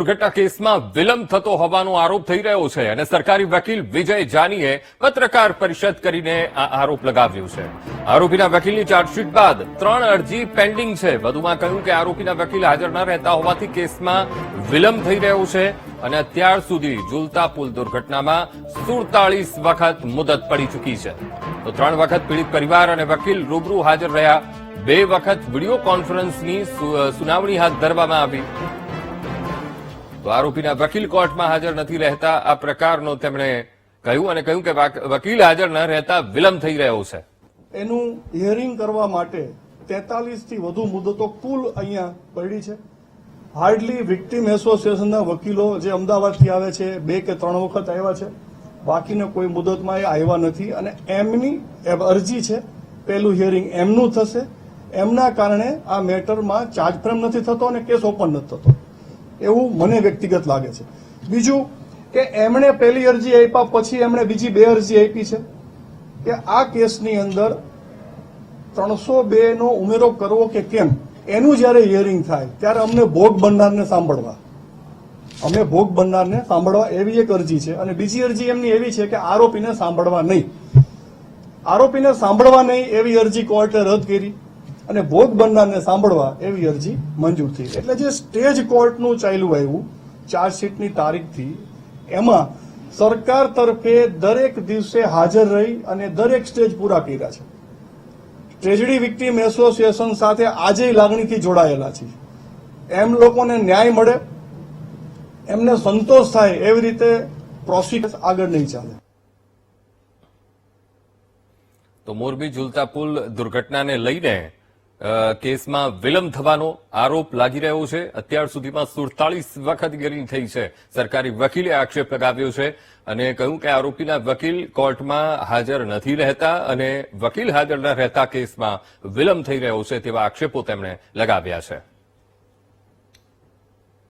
દુર્ઘટના કેસમાં વિલંબ થતો હોવાનો આરોપ થઈ રહ્યો છે અને સરકારી વકીલ વિજય જાનીએ પત્રકાર પરિષદ કરીને આરોપ લગાવ્યો છે. આરોપીના વકીલની ચાર્જશીટ બાદ ત્રણ અરજી પેન્ડિંગ છે. વધુમાં કહ્યું કે આરોપીના વકીલ હાજર ન રહેતા હોવાથી કેસમાં વિલંબ થઈ રહ્યો છે અને અત્યાર સુધી ઝૂલતા પુલ દુર્ઘટનામાં સુડતાલીસ વખત મુદત પડી ચૂકી છે. તો ત્રણ વખત પીડિત પરિવાર અને વકીલ રૂબરૂ હાજર રહ્યા. બે વખત વીડિયો કોન્ફરન્સની સુનાવણી હાથ ધરવામાં આવી. તો આરોપીના વકીલ કોર્ટમાં હાજર નથી રહેતા. આ પ્રકારનો તેમણે કહ્યું અને કહ્યું કે વકીલ હાજર ન રહેતા વિલંબ થઈ રહ્યો છે. એનું હિયરિંગ કરવા માટે તેતાલીસથી વધુ મુદતો કુલ અહીંયા પડી છે. હાર્ડલી વિક્ટીમ એસોસિએશનના વકીલો જે અમદાવાદથી આવે છે, બે કે ત્રણ વખત આવ્યા છે, બાકીના કોઈ મુદતમાં એ આવ્યા નથી અને એમની અરજી છે, પહેલું હિયરિંગ એમનું થશે. એમના કારણે આ મેટરમાં ચાર્જફ્રેમ નથી થતો અને કેસ ઓપન નથી થતો. એવું મને વ્યક્તિગત લાગે છે. બીજું કે એમણે પહેલી અરજી આપ્યા પછી એમણે બીજી બે અરજી આપી છે કે આ કેસની અંદર ત્રણસો બે નો ઉમેરો કરવો કે કેમ? એનું જ્યારે હિયરિંગ થાય, ત્યારે અમને ભોગ બનનારને સાંભળવા. અમે ભોગ બનનારને સાંભળવા એવી એક અરજી છે અને બીજી અરજી એમની એવી છે કે આરોપીને સાંભળવા નહીં. આરોપીને સાંભળવા નહીં એવી અરજી કોર્ટે રદ કરી. અને ભોગ બનનારને સાંભળવા એવી અરજી મંજૂર થઈ. એટલે જે સ્ટેજ કોર્ટનું ચાલ્યું આવ્યું ચાર્જશીટની તારીખથી, એમાં સરકાર તરફે દરેક દિવસે હાજર રહી અને દરેક સ્ટેજ પૂરા કર્યા છે. ટ્રેજડી વિક્ટીમ એસોસિએશન સાથે આજે લાગણીથી જોડાયેલા છે. એમ લોકોને ન્યાય મળે, એમને સંતોષ થાય એવી રીતે પ્રોસિક્યુશન આગળ નહીં ચાલે. તો મોરબી ઝૂલતા પુલ દુર્ઘટનાને લઈને કેસમાં વિલંબ થવાનો આરોપ લાગી રહ્યો છે. અત્યાર સુધીમાં સુડતાલીસ વખત ગેરી થઈ છે. સરકારી વકીલે આક્ષેપ લગાવ્યો છે અને કહ્યું કે આરોપીના વકીલ કોર્ટમાં હાજર નથી રહેતા અને વકીલ હાજર ન રહેતા કેસમાં વિલંબ થઈ રહ્યો છે તેવા આક્ષેપો તેમણે લગાવ્યા છે.